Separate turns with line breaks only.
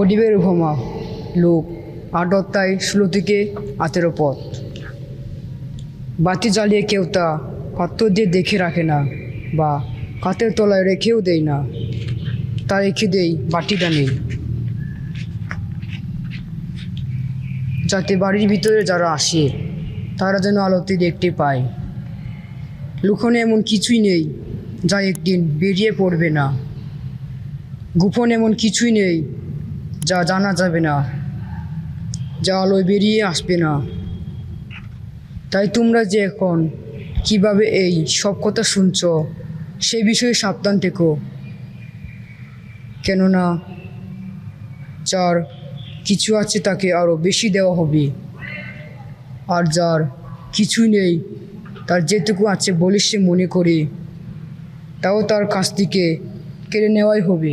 প্রদীপের উপমা লোক আট অধ্যায় ষোলো থেকে আঠেরো পথ। বাতি জ্বালিয়ে কেউ তা পাত্র দিয়ে দেখে রাখে না বা কাতের তলায় রেখেও দেয় না। তা রেখে দেই বাটিটা নেই যাতে বাড়ির ভিতরে যারা আসে, তারা যেন আলোতে দেখতে পায়। লুকোনে এমন কিছুই নেই যা একদিন বেরিয়ে পড়বে না। গোপন এমন কিছুই নেই যা জানা যাবে না। যা আলোয় বেরিয়ে আসবে না। তাই তোমরা যে এখন কীভাবে এই সব কথা শুনছ, সেই বিষয়ে সাবধান থেকো। কেননা যার কিছু আছে তাকে আরও বেশি দেওয়া হবে। আর যার কিছুই নেই, তার যেটুকু আছে বলে সে মনে করে, তাও তার কাছ থেকে কেড়ে নেওয়াই হবে।